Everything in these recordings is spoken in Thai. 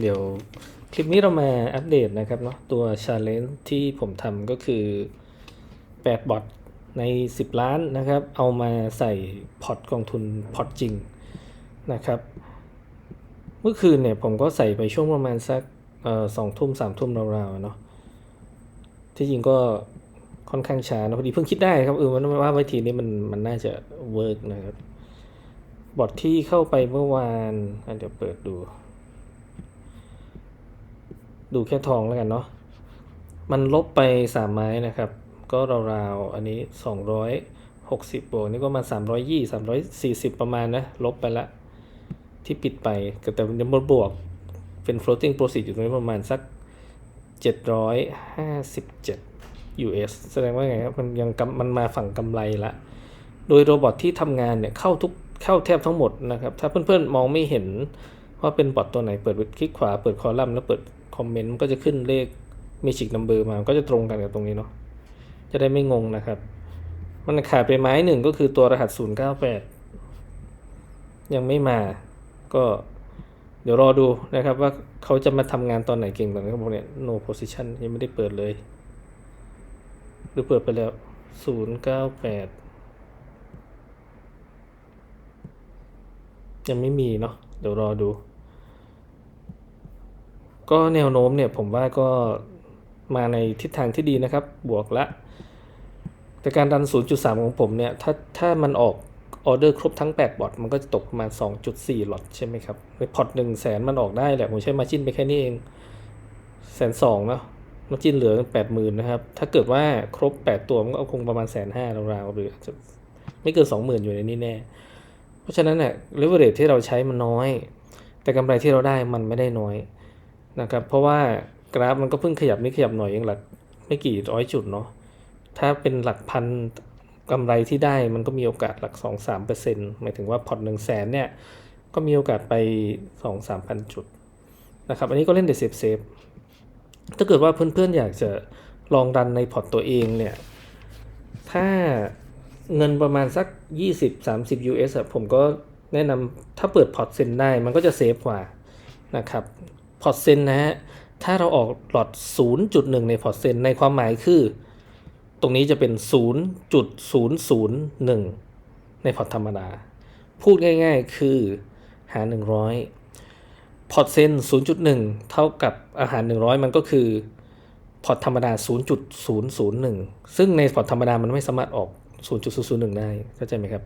เดี๋ยวคลิปนี้เรามาอัปเดตนะครับเนาะตัว Challenge ที่ผมทำก็คือ8บอทใน 10 ล้านนะครับ เอามาใส่พอร์ตกองทุนพอร์ตจริงนะครับ เมื่อคืนเนี่ยผมก็ใส่ไปช่วงประมาณสักสองทุ่มสามทุ่มราวๆเนาะที่จริงก็ค่อนข้างช้านะพอดีเพิ่งคิดได้ครับเออมันว่าวิธีนี้มันมันน่าจะเวิร์กนะครับบอทที่เข้าไปเมื่อวานเดี๋ยวเปิดดู ดูแค่ทองแล้วกันเนาะมันลบไปสามไม้นะครับ ก็ราวๆอันนี้สองร้อยหกสิบบวกนี่ก็มาสามร้อยยี่สามร้อยสี่สิบประมาณนะ ลบไปละ ที่ปิดไปแต่ยังบวกเป็น floating proceed อยู่ตรงนี้ประมาณสักเจ็ดร้อยห้าสิบเจ็ด US แสดงว่าไงครับ มันยังมันมาฝั่งกำไรละ โดยโรบอทที่ทำงานเนี่ย เข้าทุกเข้าแทบทั้งหมดนะครับ ถ้าเพื่อนๆมองไม่เห็นว่าเป็นบอทตัวไหนเปิดคลิกขวาเปิดคอลัมน์แล้วเปิด คอมเมนต์มันก็จะขึ้นเลข Magic Number มาก็จะตรงกันกับตรงนี้เนาะจะได้ไม่งงนะครับ มันขาดไปไม้หนึ่งก็คือตัวรหัส 098 ยังไม่มาก็เดี๋ยวรอดูนะครับว่าเขาจะมาทำงานตอนไหนเก่งตอนนี้เขาบอกเนี่ย no position ยังไม่ได้เปิดเลย หรือเปิดไปแล้ว 098 ยังไม่มีเนาะเดี๋ยวรอดู ก็แนวโน้มเนี่ยผมว่าก็มาในทิศทางที่ดีนะครับ บวกละ แต่การดัน 0.3 ของผมเนี่ย ถ้าถ้ามันออกออเดอร์ครบทั้ง 8 บอทมันก็จะตกประมาณ2.4 หลอตใช่ไหมครับในพอร์ต1แสนมันออกได้แหละ ผมใช้มาจิ้นไปแค่นี้เองแสนสองเนาะมาจิ้นเหลือ 80,000 นะครับ ถ้าเกิดว่าครบ 8 ตัวมันก็คงประมาณแสนห้าราวๆหรืออาจจะไม่เกิน 20,000 อยู่ในนี้แน่ เพราะฉะนั้นเนี่ยเลเวอเรจที่เราใช้มันน้อย แต่กำไรที่เราได้มันไม่ได้น้อย นะครับ เพราะว่ากราฟมันก็เพิ่งขยับนิดขยับหน่อยเองหลักไม่กี่ร้อยจุดเนาะ ถ้าเป็นหลักพันกำไรที่ได้มันก็มีโอกาสหลัก 2-3%เปอร์เซ็นต์หมายถึงว่าพอร์ตหนึ่งแสนเนี่ยก็มีโอกาสไป 2-3พันจุดนะครับ อันนี้ก็เล่นแต่เซฟเซฟถ้าเกิดว่าเพื่อนๆอยากจะลองดันในพอร์ตตัวเองเนี่ย ถ้าเงินประมาณสัก 20-30 US อะผมก็แนะนำถ้าเปิดพอร์ตเซ็นได้มันก็จะเซฟกว่านะครับ พอร์ตเซนนะฮะ ถ้าเราออกหลอด 0.1 ในพอร์ตเซนในความหมายคือ ตรงนี้จะเป็น 0.001 ในพอร์ตธรรมดา พูดง่ายๆคือหาร 100 พอร์ตเซน0.1 เท่ากับอาหาร 100 มันก็คือพอร์ตธรรมดา 0.001 ซึ่งในพอร์ตธรรมดามันไม่สามารถออก 0.001 ได้เข้าใจไหมครับ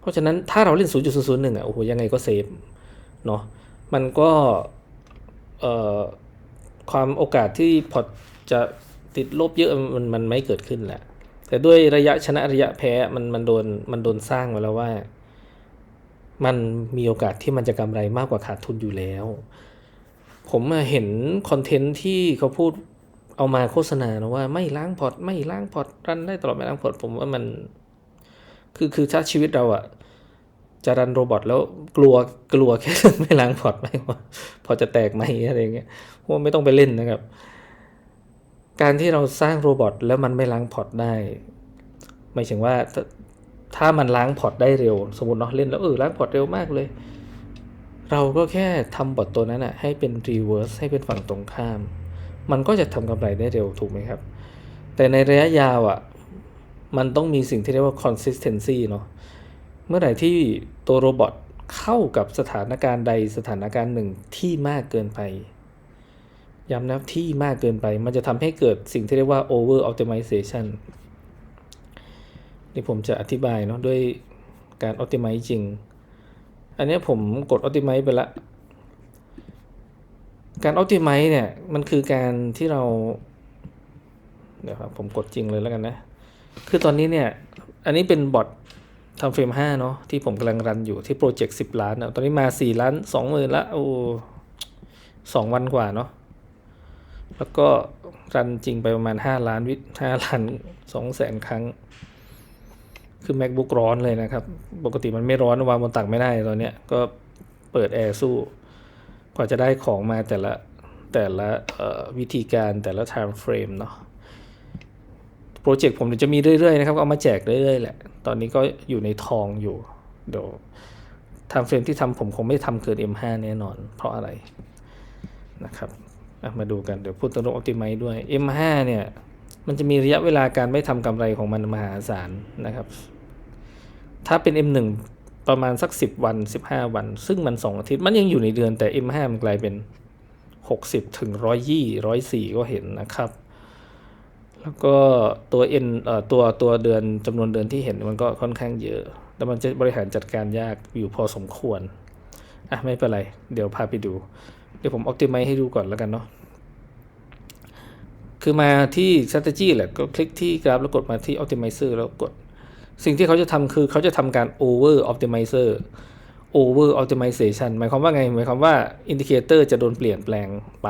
เพราะฉะนั้นถ้าเราเล่น 0.001 อะโอ้โหยังไงก็เซฟเนาะมันก็ ความโอกาสที่พอร์ตจะติดลบเยอะมันมันไม่เกิดขึ้นแหละ แต่ด้วยระยะชนะระยะแพ้มันมันโดนมันโดนสร้างมาแล้วว่า มันมีโอกาสที่มันจะกำไรมากกว่าขาดทุนอยู่แล้ว ผมมาเห็นคอนเทนต์ที่เขาพูดเอามาโฆษณานะว่าไม่ล้างพอร์ตไม่ล้างพอร์ตรันได้ตลอดไม่ล้างพอร์ตผมว่ามัน คือคือถ้าชีวิตเราอะ จะรันโรบอทแล้วกลัวกลัวแค่ไม่ล้างพอร์ตไหมว่าพอจะแตกไหมอะไรเงี้ยว่าไม่ต้องไปเล่นนะครับ การที่เราสร้างโรบอทแล้วมันไม่ล้างพอร์ตได้หมายถึงว่าถ้ามันล้างพอร์ตได้เร็ว สมมติเนาะเล่นแล้วเออล้างพอร์ตเร็วมากเลย เราก็แค่ทำบอทตัวนั้นอะให้เป็นรีเวิร์สให้เป็นฝั่งตรงข้าม มันก็จะทำกำไรได้เร็วถูกไหมครับ แต่ในระยะยาวอะมันต้องมีสิ่งที่เรียกว่า consistency เนาะ เมื่อไหร่ที่ตัวโรบอทเข้ากับสถานการณ์ใดสถานการณ์หนึ่งที่มากเกินไป ย้ำนะที่มากเกินไป มันจะทำให้เกิดสิ่งที่เรียกว่า over optimization นี่ผมจะอธิบายเนาะด้วยการ optimize จริง อันนี้ผมกด optimize ไปละ การ optimize เนี่ย มันคือการที่เรา เดี๋ยวครับผมกดจริงเลยแล้วกันนะ คือตอนนี้เนี่ย อันนี้เป็นบอท ทำเฟรมห้าเนาะที่ผมกำลังรันอยู่ที่โปรเจกต์สิบล้านอะตอนนี้มาสี่ล้านสองหมื่นละโอ้สองวันกว่าเนาะแล้วก็รันจริงไปประมาณห้าล้านวิห้าล้านสองแสนครั้ง คือ macbook ร้อนเลยนะครับ ปกติมันไม่ร้อนวางบนตักไม่ได้ตอนเนี้ยก็เปิดแอร์สู้ กว่าจะได้ของมาแต่ละแต่ละวิธีการแต่ละ time frame เนาะ โปรเจกต์ผมเดี๋ยวจะมีเรื่อยๆนะครับเอามาแจกเรื่อยๆแหละ ตอนนี้ก็อยู่ในทองอยู่เดี๋ยวทำเฟรมที่ทำผมคงไม่ทำเกิน M5 แน่นอน เพราะอะไรนะครับมาดูกันเดี๋ยวพูดตรง Optimize ด้วย M5 เนี่ย มันจะมีระยะเวลาการไม่ทำกำไรของมันมหาศาลนะครับ ถ้าเป็น M1 ประมาณสัก 10 วัน 15 วัน ซึ่งมัน 2 อาทิตย์ มันยังอยู่ในเดือนแต่ M5 มันกลายเป็น 60 ถึง 120 104 ก็เห็นนะครับ แล้วก็ตัว N เอ่อตัวตัวเดือนจำนวนเดือนที่เห็นมันก็ค่อนข้างเยอะแต่มันจะบริหารจัดการยากอยู่พอสมควร อะไม่เป็นไร เดี๋ยวพาไปดู เดี๋ยวผม optimize ให้ดูก่อนแล้วกันเนาะคือมาที่ strategy แหละก็คลิกที่กราฟแล้วกดมาที่ optimizer แล้วกด สิ่งที่เขาจะทำคือเขาจะทำการ over optimizer over optimization หมายความว่าไง หมายความว่า indicator จะโดนเปลี่ยนแปลงไป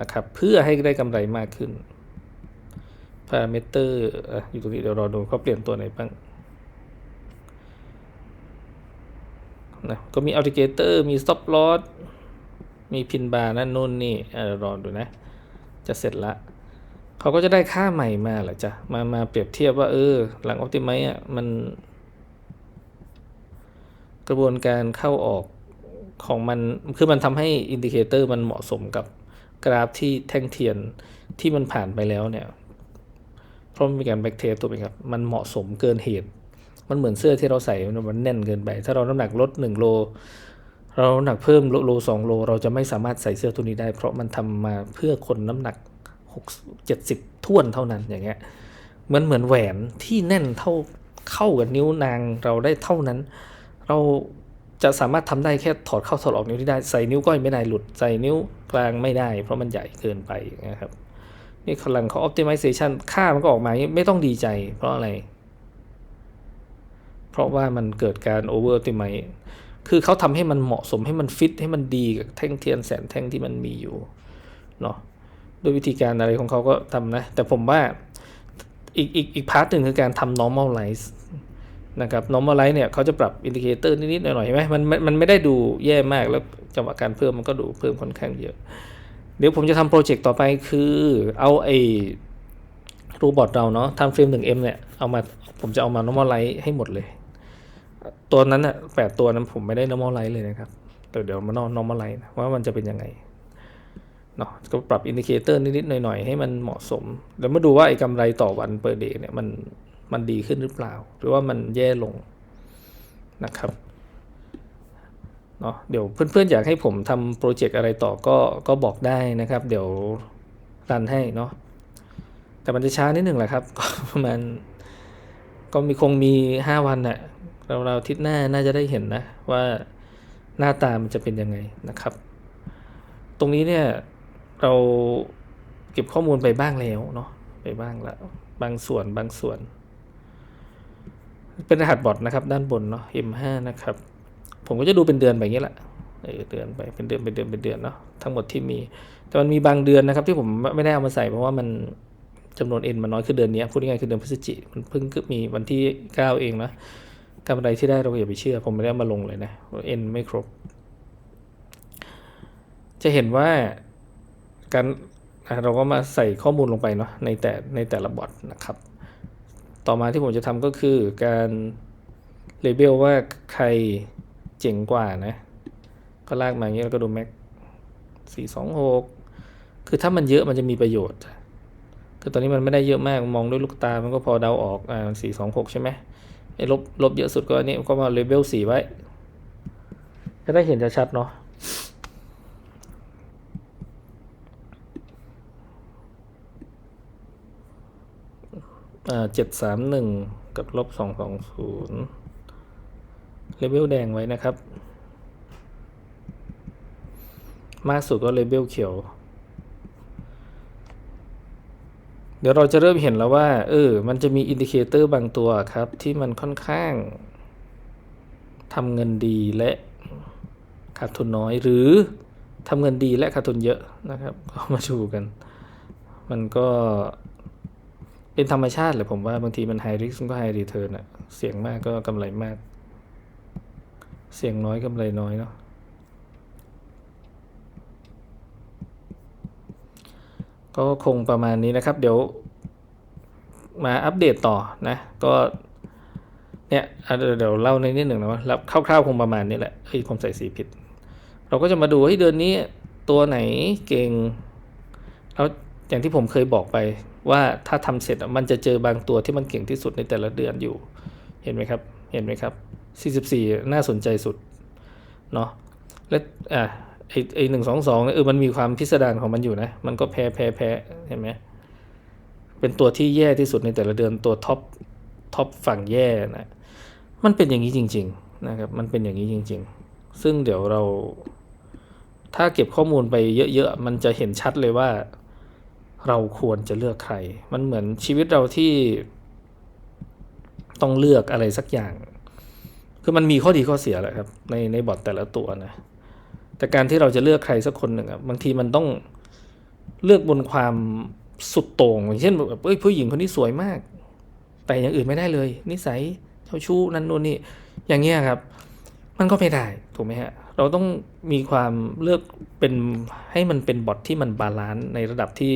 นะครับ เพื่อให้ได้กำไรมากขึ้น parameter อะอยู่ตรงนี้เดี๋ยวรอดูเขาเปลี่ยนตัวไหนบ้างนะก็มี alligator มี stop loss มีพินบาร์นั่นนู่นนี่เออรอดูนะ จะเสร็จละเขาก็จะได้ค่าใหม่มาแหละจ้ะมามาเปรียบเทียบว่าเออ หลัง Optimize อะมัน กระบวนการเข้าออกของมันคือมันทำให้อินดิเคเตอร์มันเหมาะสมกับกราฟที่แท่งเทียนที่มันผ่านไปแล้วเนี่ย ราะมีการแบ็กเทสตัวเองครับ มันเหมาะสมเกินเหตุ มันเหมือนเสื้อที่เราใส่มันแน่นเกินไป ถ้าเราน้ำหนักลด1โล เราน้ำหนักเพิ่มโลสองโล เราจะไม่สามารถใส่เสื้อตัวนี้ได้ เพราะมันทำมาเพื่อคนน้ำหนัก6 70ท่วนเท่านั้นอย่างเงี้ยเหมือนเหมือนแหวนที่แน่นเท่าเข้ากับนิ้วนางเราได้เท่านั้น เราจะสามารถทำได้แค่ถอดเข้าถอดออกนิ้วที่ได้ใส่นิ้วก้อยไม่ได้หลุดใส่นิ้วกลางไม่ได้ เพราะมันใหญ่เกินไปนะครับ นี่กำลังเขา optimization ค่ามันก็ออกมาไม่ต้องดีใจ เพราะอะไร เพราะว่ามันเกิดการ over optimize คือเขาทำให้มันเหมาะสมให้มันฟิตให้มันดีกับแท่งเทียนแสนแท่งที่มันมีอยู่เนาะด้วยวิธีการอะไรของเขาก็ทำนะ แต่ผมว่าอีกอีกอีกพาร์ทหนึ่งคือการทำ normalize นะครับ normalize เนี่ยเขาจะปรับอินดิเคเตอร์นิดๆหน่อยๆใช่ไหมมันมันไม่ได้ดูแย่มากแล้วจังหวะการเพิ่มมันก็ดูเพิ่มค่อนข้างเยอะ เดี๋ยวผมจะทำโปรเจกต์ต่อไปคือเอาไอ้โรบอทเราเนาะทำเฟรม 1M เนี่ย เอามาผมจะเอามา normalize ให้หมดเลย ตัวนั้นอะแปดตัวนั้นผมไม่ได้ normalize เลยนะครับแต่เดี๋ยวมา normalize นะว่ามันจะเป็นยังไงเนาะก็ปรับอินดิเคเตอร์นิดๆหน่อยๆ ให้มันเหมาะสม แล้วมาดูว่าไอ้กำไรต่อวัน per day เนี่ยมันมันดีขึ้นหรือเปล่า หรือว่ามันแย่ลงนะครับ เนาะเดี๋ยวเพื่อนๆอยากให้ผมทำโปรเจกต์อะไรต่อก็ก็บอกได้นะครับ เดี๋ยวรันให้เนาะแต่มันจะช้านิดหนึ่งแหละครับประมาณก็มีคงมี 5 วันน่ะเราเราทิตย์หน้าน่าจะได้เห็นนะว่าหน้าตามันจะเป็นยังไงนะครับ ตรงนี้เนี่ยเราเก็บข้อมูลไปบ้างแล้วเนาะไปบ้างแล้วบางส่วนบางส่วน เป็นรหัสบอทนะครับ ด้านบนเนาะ M5 นะครับ ผมก็จะดูเป็นเดือนแบบนี้แหละเออเดือนไปเป็นเดือนเป็นเดือนเป็นเดือนเนาะทั้งหมดที่มี แต่มันมีบางเดือนนะครับที่ผมไม่ได้เอามาใส่เพราะว่ามันจำนวน N มันน้อยคือเดือนนี้พูดง่ายๆคือเดือนพฤศจิกมันเพิ่งมีวันที่ 9 เองนะกำไรที่ได้เราอย่าไปเชื่อ ผมไม่ได้ามาลงเลยนะ N ไม่ครบ จะเห็นว่าการเราก็มาใส่ข้อมูลลงไปเนาะในแต่ในแต่ละบอทนะครับ ต่อมาที่ผมจะทำก็คือการเลเบลว่าใคร เจ๋งกว่านะ ก็ลากมาอย่างนี้แล้วก็ดูแม็กสี่สองหกคือถ้ามันเยอะมันจะมีประโยชน์ คือตอนนี้มันไม่ได้เยอะมากมองด้วยลูกตา มันก็พอเดาออกอ่าสี่สองหกใช่ไหมไอ้ลบลบเยอะสุดก็อันนี้ก็มาเลเบลสี่ไว้ จะได้เห็นชัดๆเนาะอ่าเจ็ดสามหนึ่งกับลบสองสองศูนย์ เลเวลแดงไว้นะครับ มากสุดก็เลเวลเขียว เดี๋ยวเราจะเริ่มเห็นแล้วว่า เออ มันจะมีอินดิเคเตอร์บางตัวครับ ที่มันค่อนข้างทำเงินดีและขาดทุนน้อยหรือทำเงินดีและขาดทุนเยอะนะครับ ก็มาดูกัน มันก็เป็นธรรมชาติเลยผมว่าบางทีมันไฮริสก็ไฮรีเทิร์นอะเสี่ยงมากก็กำไรมาก เสี่ยงน้อยกำไรน้อยเนาะก็คงประมาณนี้นะครับ เดี๋ยวมาอัปเดตต่อนะ ก็เนี่ยเดี๋ยวเล่าในนิดหนึ่งนะว่าคร่าวๆคงประมาณนี้แหละเฮ้ยผมใส่สีผิด เราก็จะมาดูให้เดือนนี้ตัวไหนเก่งแล้วอย่างที่ผมเคยบอกไปว่าถ้าทำเสร็จมันจะเจอบางตัวที่มันเก่งที่สุดในแต่ละเดือนอยู่ เห็นไหมครับ เห็นไหมครับ 44 น่าสนใจสุดเนาะและอะไอไอหนึ่งสองสองเออมันมีความพิสดารของมันอยู่นะ มันก็แพ้แพ้แพ้เห็นไหมเป็นตัวที่แย่ที่สุดในแต่ละเดือนตัวท็อปท็อปฝั่งแย่นะมันเป็นอย่างนี้จริง ๆ นะครับ มันเป็นอย่างนี้จริง ๆ ซึ่งเดี๋ยวเรา ถ้าเก็บข้อมูลไปเยอะๆ มันจะเห็นชัดเลยว่า เราควรจะเลือกใคร มันเหมือนชีวิตเราที่ต้องเลือกอะไรสักอย่าง คือมันมีข้อดีข้อเสียแหละครับ ในในบอทแต่ละตัวนะ แต่การที่เราจะเลือกใครสักคนหนึ่งอะบางทีมันต้องเลือกบนความสุดโต่งอย่างเช่นแบบเอ้ยผู้หญิงคนนี้สวยมาก แต่อย่างอื่นไม่ได้เลย นิสัยเจ้าชู้นั่นนู่นนี่อย่างเงี้ยครับ มันก็ไม่ได้ถูกไหมฮะเราต้องมีความเลือกเป็นให้มันเป็นบอทที่มันบาลานซ์ในระดับที่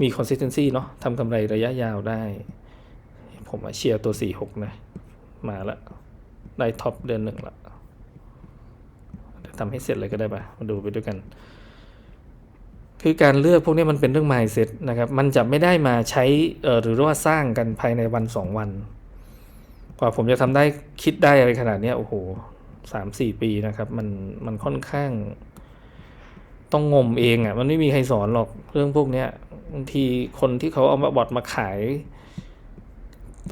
มี consistency เนาะทำกำไรระยะยาวได้ ผมเชียร์ตัว 46 นะ มาละ ได้ท็อปเดือนหนึ่งละเดี๋ยวทำให้เสร็จเลยก็ได้ปะมาดูไปด้วยกัน คือการเลือกพวกนี้มันเป็นเรื่อง mindset นะครับ มันจะไม่ได้มาใช้หรือว่าสร้างกันภายในวันสองวัน กว่าผมจะทำได้คิดได้อะไรขนาดนี้โอ้โหสามสี่ปีนะครับ มันมันค่อนข้าง ต้องงมเองอะ่ะ มันไม่มีใครสอนหรอกเรื่องพวกเนี้ยบางทีคนที่เขาเอามาบอดมาขาย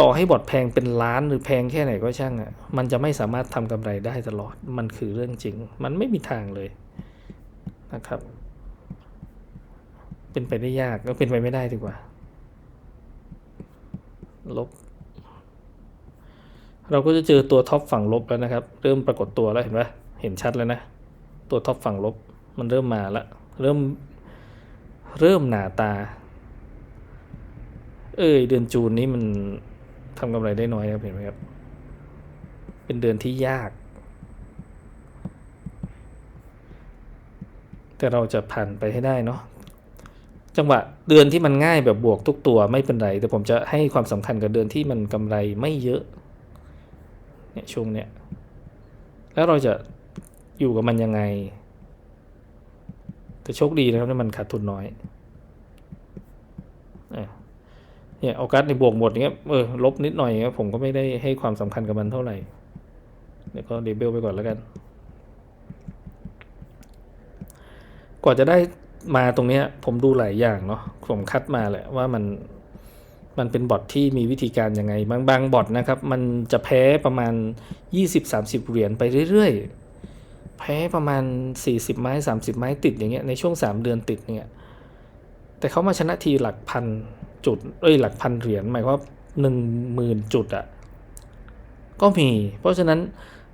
ต่อให้บอดแพงเป็นล้านหรือแพงแค่ไหนก็ช่างอะ่ะ มันจะไม่สามารถทำกำไรได้ตลอด มันคือเรื่องจริง มันไม่มีทางเลยนะครับ เป็นไปได้ยากก็เป็นไปไม่ได้ดีกว่า ลบ เราก็จะเจอตัวท็อปฝั่งลบแล้วนะครับ เริ่มปรากฏตัวแล้วเห็นไหมเห็นชัดแล้วนะ ตัวท็อปฝั่งลบ มันเริ่มมาล้วเริ่ม เริ่มหนาตา เอ้ยเดือนจูนนี้มัน ทำกำไรได้น้อยครับเห็นไหมครับ เป็นเดือนที่ยาก แต่เราจะผ่านไปให้ได้เนาะจังหวะเดือนที่มันง่ายแบบบวกทุกตัวไม่เป็นไร แต่ผมจะให้ความสำคัญกับเดือนที่มันกำไรไม่เยอะเนี่ยช่วงเนี้ยแล้วเราจะอยู่กับมันยังไง แต่โชคดีนะครับที่มันขาดทุนน้อยอะ เนี่ยออกัสในบวกหมดเงี้ยเออลบนิดหน่อยเงี้ยผมก็ไม่ได้ให้ความสำคัญกับมันเท่าไหร่เดี๋ยวก็เดเบลไปก่อนแล้วกันกว่าจะได้มาตรงเนี้ย ผมดูหลายอย่างเนาะผมคัดมาแหละว่ามันมันเป็นบอทที่มีวิธีการยังไง บางบางบอทนะครับ มันจะแพ้ประมาณ 20-30 เหรียญไปเรื่อยๆ แพ้ประมาณ 40 ไม้ 30 ไม้ติดอย่างเงี้ยในช่วง 3 เดือนติดเนี่ยแต่เขามาชนะทีหลักพัน จุดเอ้ยหลักพันเหรียญหมายความว่าหนึ่งหมื่นจุดอะ่ะก็มี เพราะฉะนั้น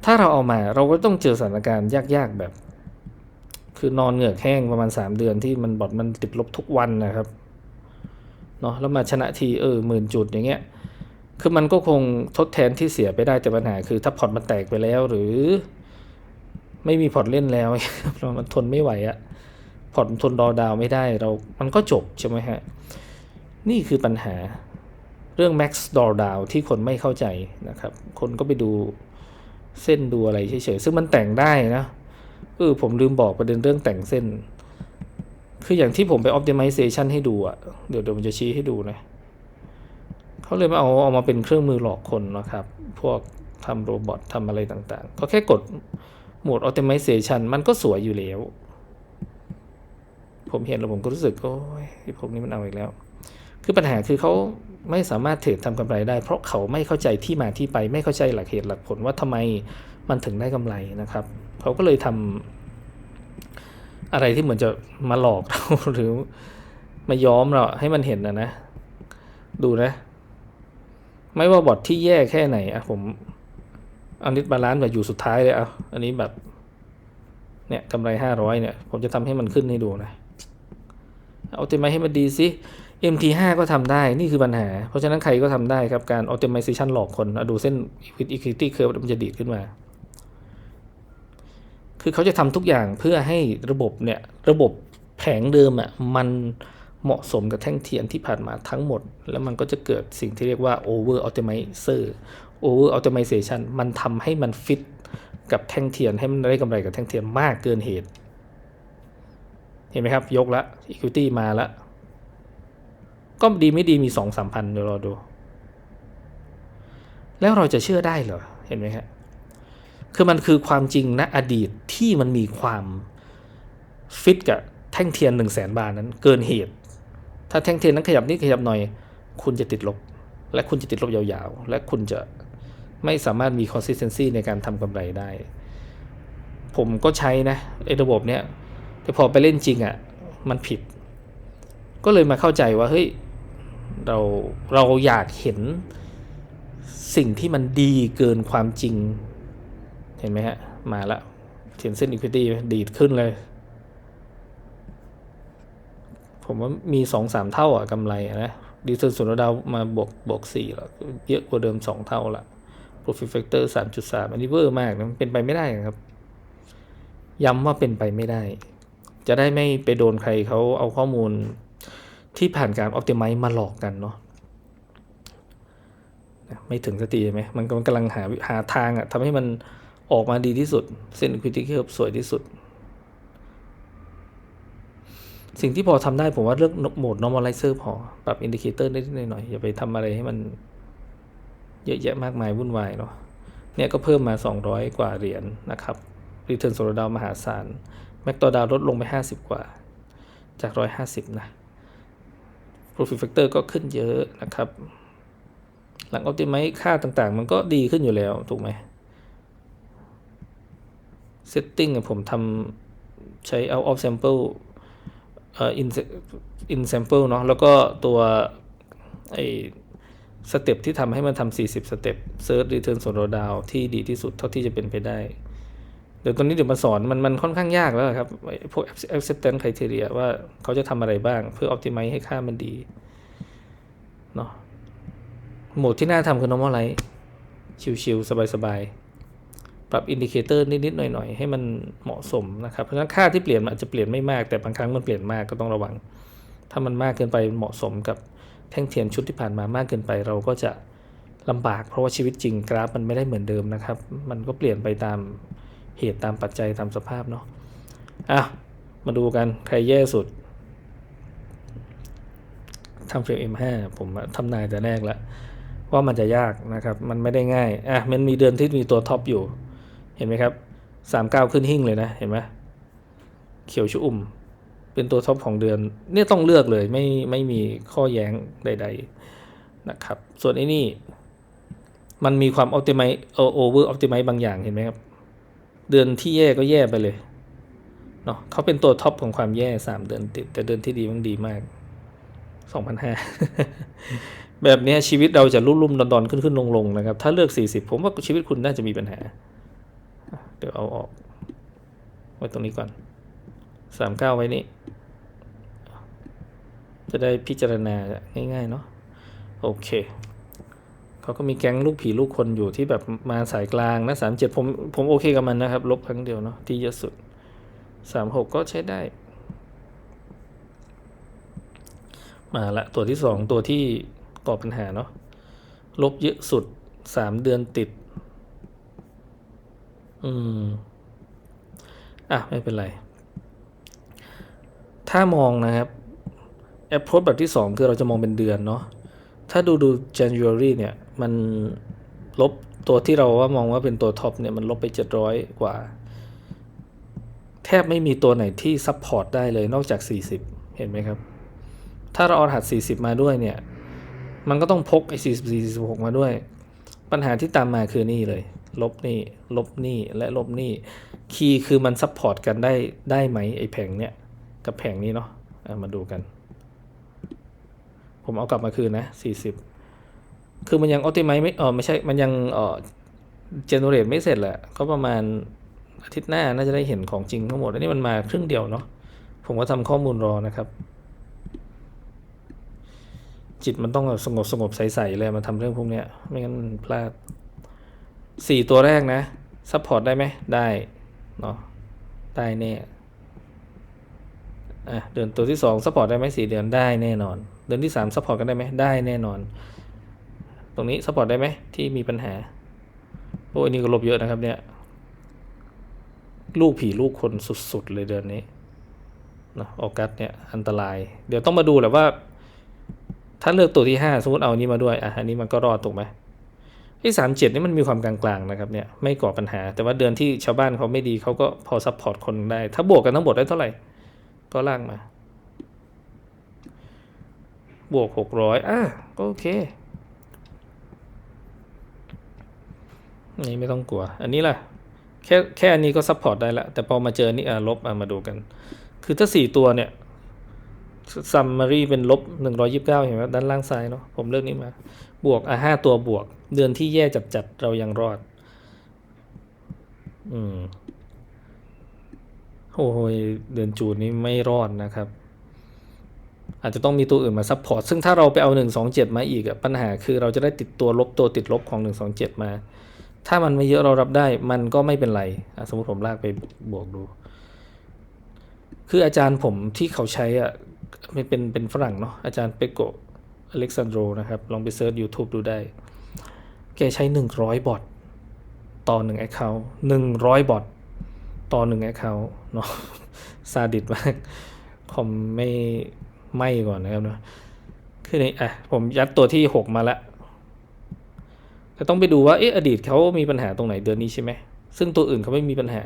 ถ้าเราเอามาเราก็ต้องเจอสถานการณ์ยากๆแบบ คือนอนเหงือกแห้งประมาณ 3 เดือนที่มันบอดมันติดลบทุกวันนะครับเนาะแล้วมาชนะทีเออหมื่นจุดอย่างเงี้ยคือมันก็คงทดแทนที่เสียไปได้แต่ปัญหาคือถ้าพอร์ตมันแตกไปแล้วหรือ ไม่มีพอร์ตเล่นแล้วเรามันทนไม่ไหวอะพอร์ตมันทนรอดาวไม่ได้เรา มันก็จบใช่ไหมฮะ นี่คือปัญหาเรื่อง max drawdown ที่คนไม่เข้าใจนะครับ คนก็ไปดูเส้นดูอะไรเฉยๆ ซึ่งมันแต่งได้นะเออผมลืมบอกประเด็นเรื่องแต่งเส้น คืออย่างที่ผมไป optimization ให้ดูอะเดี๋ยวเดี๋ยวผมจะชี้ให้ดูนะเขาเลยมาเอาเอามาเป็นเครื่องมือหลอกคนนะครับ พวกทำโรบอททำอะไรต่างๆ ก็แค่กดโหมด optimization มันก็สวยอยู่แล้ว ผมเห็นแล้วผมก็รู้สึก โอ้ยไอ้พวกนี้มันเอาอีกแล้ว คือปัญหาคือเขาไม่สามารถเทรดทำกำไรได้ เพราะเขาไม่เข้าใจที่มาที่ไป ไม่เข้าใจหลักเหตุหลักผลว่าทำไมมันถึงได้กำไรนะครับ เขาก็เลยทำอะไรที่เหมือนจะมาหลอกเราหรือมาย้อมเราให้มันเห็นนะนะ ดูนะ ไม่ว่าบอทที่แย่แค่ไหนอะผมเอานิดบาลานซ์แบบอยู่สุดท้ายเลยเอาอันนี้แบบเนี่ยกำไรห้าร้อยเนี่ย ผมจะทำให้มันขึ้นให้ดูนะ เอาเต็มให้มันดีสิ MT5 ก็ทำได้นี่คือปัญหา เพราะฉะนั้นใครก็ทำได้ครับ การ optimization หลอกคนดูเส้น equity curve มันจะดีดขึ้นมา คือเขาจะทำทุกอย่างเพื่อให้ระบบเนี่ย ระบบแผงเดิมอะ่ะมันเหมาะสมกับแท่งเทียนที่ผ่านมาทั้งหมด แล้วมันก็จะเกิดสิ่งที่เรียกว่า over optimizer over optimization มันทำให้มันฟิตกับแท่งเทียนให้มันได้กำไรกับแท่งเทียนมากเกินเหตุ เห็นไหมครับ ยกละ equity มาละ ก็ดีไม่ดีมีสองสามพันเดี๋ยวรอดู แล้วเราจะเชื่อได้เหรอ เห็นไหมครับคือมันคือความจริงณอดีตที่มันมีความฟิตกับแท่งเทียนหนึ่งแสนบาทนั้น เกินเหตุ ถ้าแท่งเทียนนั้นขยับนิดขยับหน่อย คุณจะติดลบ และคุณจะติดลบยาวๆ และคุณจะไม่สามารถมี consistency ในการทำกำไรได้ ผมก็ใช้นะไอ้ระบบเนี้ยแต่พอไปเล่นจริงอะ่ะ มันผิด ก็เลยมาเข้าใจว่า เฮ้ย เราเราอยากเห็นสิ่งที่มันดีเกินความจริง เห็นไหมฮะ มาละเห็นเส้น equity ดีดขึ้นเลย ผมว่ามีสองสามเท่าอะกำไรนะดีเซลส่วนดาวมาบวกบวกสี่แล้วเยอะกว่าเดิมสองเท่าละ profit factor สามจุดสามอันนี้เวอร์มากนะมันเป็นไปไม่ได้ครับ ย้ำว่าเป็นไปไม่ได้ จะได้ไม่ไปโดนใครเขาเอาข้อมูล ที่ผ่านการ optimize มาหลอกกันเนาะไม่ถึงสติไหมมันมันกำลังหาหาทางอะทำให้มันออกมาดีที่สุด เส้น equity curve สวยที่สุด สิ่งที่พอทำได้ผมว่าเลือกโหมด normalizer พอ ปรับอินดิเคเตอร์นิดหน่อยอย่าไปทำอะไรให้มันเยอะแยะมากมายวุ่นวายเนาะเนี่ยก็เพิ่มมา 200 กว่าเหรียญนนะครับรีเทิร์นโซลดาวมหาศาลแม็กตัวดาวลดลงไป 50 กว่าจาก 150 นะ Profit Factor ก็ขึ้นเยอะนะครับ หลัง Optimize ค่าต่างๆ มันก็ดีขึ้นอยู่แล้วถูกไหม Setting ผมทำใช้ out of sample เอ่อ in in sample เนาะแล้วก็ตัวไอสเต็ปที่ทำให้มันทำ40 สเต็ป Search Return โซลดาวที่ดีที่สุดเท่าที่จะเป็นไปได้ เดี๋ยวตอนนี้เดี๋ยวมาสอนมันมันค่อนข้างยากแล้วครับไอ้พวก acceptance criteria ว่าเขาจะทำอะไรบ้างเพื่อ optimize ให้ค่ามันดีเนาะโหมดที่น่าทำคือ normalize ชิวๆสบายๆ ปรับอินดิเคเตอร์นิดๆหน่อยๆ ให้มันเหมาะสมนะครับ เพราะฉะนั้นค่าที่เปลี่ยนมันอาจจะเปลี่ยนไม่มากแต่บางครั้งมันเปลี่ยนมากก็ต้องระวัง ถ้ามันมากเกินไปเหมาะสมกับแท่งเทียนชุดที่ผ่านมามากเกินไปเราก็จะลำบาก เพราะว่าชีวิตจริงกราฟมันไม่ได้เหมือนเดิมนะครับ มันก็เปลี่ยนไปตาม เหตุตามปัจจัยตามสภาพเนาะอะมาดูกัน ใครแย่สุดทำเฟรม M5 ผมทำนายแต่แรกแล้ว ว่ามันจะยากนะครับ มันไม่ได้ง่าย อะ มันมีเดือนที่มีตัวท็อปอยู่ เห็นไหมครับสามเก้าขึ้นหิ่งเลยนะ เห็นไหมเขียวชุ่ม เป็นตัวท็อปของเดือน เนี่ยต้องเลือกเลย ไม่ไม่มีข้อแย้งใด ๆนะครับ ส่วนไอ้นี่ มันมีความ optimize over optimize บางอย่างเห็นไหมครับ เดือนที่แย่ก็แย่ไปเลยเนาะเขาเป็นตัวท็อปของความแย่สามเดือนติด แต่เดือนที่ดีมันดีมากสองพันห้าแบบนี้ชีวิตเราจะรุ่มรุ่มดอนดอนขึ้นขึ้นลงลงนะครับ ถ้าเลือก40ผมว่าชีวิตคุณน่าจะมีปัญหา เดี๋ยวเอาออก ไว้ตรงนี้ก่อน39ไว้นี่ จะได้พิจารณาง่ายๆเนาะโอเค เขาก็มีแก๊งลูกผีลูกคนอยู่ที่แบบมาสายกลางนะ37ผมผมโอเคกับมันนะครับ ลบครั้งเดียวเนาะที่เยอะสุด36ก็ใช้ได้ มาละตัวที่สองตัวที่ก่อปัญหาเนาะลบเยอะสุดสามเดือนติด อืม อะ ไม่เป็นไร ถ้ามองนะครับ approach แบบที่สองคือเราจะมองเป็นเดือนเนาะถ้าดูดู January เนี่ยมันลบตัวที่เราว่ามองว่าเป็นตัวท็อปเนี่ยมันลบไป 700 กว่า แทบไม่มีตัวไหนที่ซัพพอร์ตได้เลยนอกจาก 40 เห็นไหมครับ ถ้าเราเอารหัส 40 มาด้วยเนี่ย มันก็ต้องพกไอ้44 46 มาด้วย ปัญหาที่ตามมาคือนี่เลย ลบนี่ ลบนี่และลบนี่คีย์คือมันซัพพอร์ตกันได้ได้ไหมไอ้แผงเนี้ยกับแผงนี้เนาะะมาดูกัน ผมเอากลับมาคืนนะ 40 คือมันยังออติไมไม่เออไม่ใช่ มันยังเออเจเนเรตไม่เสร็จแหละก็ประมาณอาทิตย์หน้าน่าจะได้เห็นของจริงทั้งหมด อันนี้มันมาครึ่งเดียวเนาะ ผมก็ทำข้อมูลรอนะครับ จิตมันต้องสงบสงบใสๆเลยมาทำเรื่องพวกเนี้ย ไม่งั้นพลาดสี่ตัวแรกนะซัพพอร์ตได้ไหมได้เนาะได้แน่อะเดือนตัวที่สองซัพพอร์ตได้ไหมสี่เดือนได้แน่นอน เดือนที่สามซัพพอร์ตกันได้ไหมได้แน่นอน รงนี้ซัพพอร์ตได้ไหมที่มีปัญหา โอ้ยนี่ก็ลบเยอะนะครับเนี่ย ลูกผีลูกคนสุดๆเลยเดือนนี้นะออกัสเนี่ยอันตราย เดี๋ยวต้องมาดูแหละว่า ถ้าเลือกตัวที่ห้าสมมติเอานี้มาด้วยอะอันนี้มันก็รอดถูกไหมไอ้สามเจ็ดนี่มันมีความกลางๆนะครับเนี่ยไม่ก่อปัญหา แต่ว่าเดือนที่ชาวบ้านเขาไม่ดีเขาก็พอซัพพอร์ตคนได้ ถ้าบวกกันทั้งหมดได้เท่าไหร่ ก็ล่างมา บวกหกร้อยอะก็โอเค นี่ไม่ต้องกลัว อันนี้แหละแค่แค่อันนี้ก็ซัพพอร์ตได้ละแต่พอมาเจอนี่อะลบอะมาดูกัน คือถ้าสี่ตัวเนี่ยซัมมารีเป็นลบหนึ่งร้อยิบเก้าเห็นไหมด้านล่างซ้ายเนาะผมเลือกนี้มา บวกอะห้าตัวบวก เดือนที่แย่จัดจัดเรายังรอด อืมโอ้โหยเดือนจูนนี้ไม่รอดนะครับ อาจจะต้องมีตัวอื่นมาซัพพอร์ตซึ่งถ้าเราไปเอา 127 มาอีกอะปัญหาคือเราจะได้ติดตัวลบตัวติดลบของ 127 มา ถ้ามันไม่เยอะเรารับได้ มันก็ไม่เป็นไร สมมติผมลากไปบวกดู คืออาจารย์ผมที่เขาใช้อะมันเป็นเป็นฝรั่งเนาะอาจารย์เปโกอเล็กซานโดรนะครับ ลองไปเซิร์ช YouTube ดูได้ แกใช้ 100 บอทต่อ1 Account 100 บอทต่อ1 Account เนาะซาดิสมากคอมไม่ไหม่ก่อนนะครับเนาะคือในอะ ผมยัดตัวที่ 6 มาละ แต่ต้องไปดูว่าเอ๊ะอดีตเขามีปัญหาตรงไหนเดือนนี้ใช่ไหมซึ่งตัวอื่นเขาไม่มีปัญหา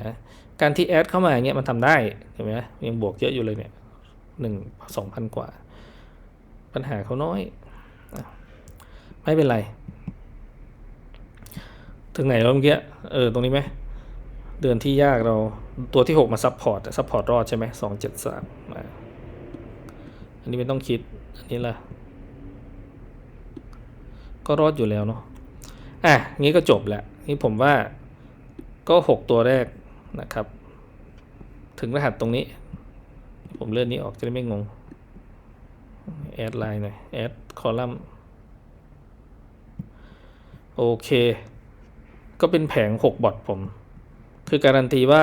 การที่แอดเข้ามาอย่างเงี้ยมันทำได้เห็นไหมยังบวกเยอะอยู่เลยเนี่ยหนึ่งสองพันกว่า ปัญหาเขาน้อย ไม่เป็นไร ถึงไหนแล้วเมื่อกี้เออตรงนี้ไหมเดือนที่ยากเราตัวที่ 6 มาซับพอร์ตซับพอร์ตรอดใช่ไหมสองเจ็ดสามอันนี้ไม่ต้องคิด อันนี้ล่ะ ก็รอดอยู่แล้วเนาะ อะงี้ก็จบแหละนี่ผมว่าก็ 6 ตัวแรกนะครับ ถึงรหัสตรงนี้ ผมเลื่อนนี้ออกจะได้ไม่งงแอดไลน์หน่อยแอดคอลัมน์โอเค ก็เป็นแผง 6 บอทผม คือการันตีว่า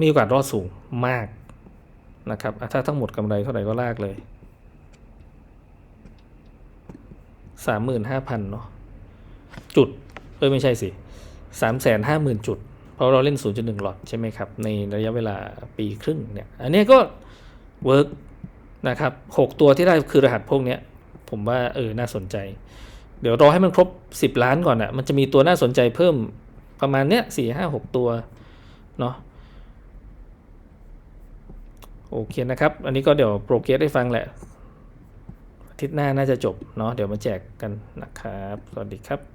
มีโอกาสรอดสูงมากนะครับถ้าทั้งหมดกำไรเท่าไหร่ก็ลากเลย สามหมื่นห้าพันเนาะจุดเอ้ยไม่ใช่สิสามแสนห้าหมื่นจุด เพราะเราเล่น 0.1 หลอดใช่ไหมครับ ในระยะเวลาปีครึ่งเนี่ย อันนี้ก็เวิร์กนะครับหกตัวที่ได้คือรหัสพวกเนี้ยผมว่าเออน่าสนใจ เดี๋ยวรอให้มันครบ 10 ล้านก่อนอะ่ะ มันจะมีตัวน่าสนใจเพิ่มประมาณเนี้ยสี่ห้าหกตัวเนาะโอเคนะครับ อันนี้ก็เดี๋ยวโปรเกรสให้ฟังแหละ ทิตย์หน้าน่าจะจบเนาะเดี๋ยวมาแจกกันนะครับ สวัสดีครับ